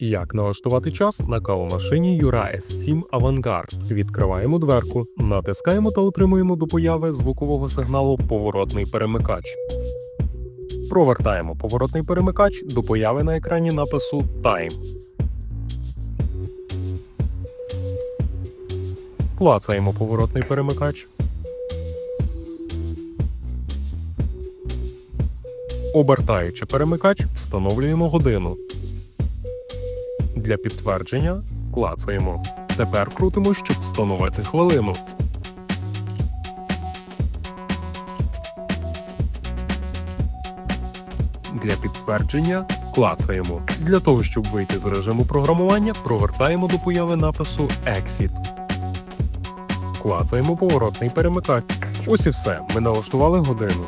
Як налаштувати час на кавомашині Юра S7 Avantgarde? Відкриваємо дверку, натискаємо та отримуємо до появи звукового сигналу поворотний перемикач. Провертаємо поворотний перемикач до появи на екрані напису Time. Клацаємо поворотний перемикач. Обертаючи перемикач, встановлюємо годину. Для підтвердження клацаємо. Тепер крутимо, щоб встановити хвилину. Для підтвердження клацаємо. Для того, щоб вийти з режиму програмування, провертаємо до появи напису Exit. Клацаємо поворотний перемикач. Ось і все. Ми налаштували годину.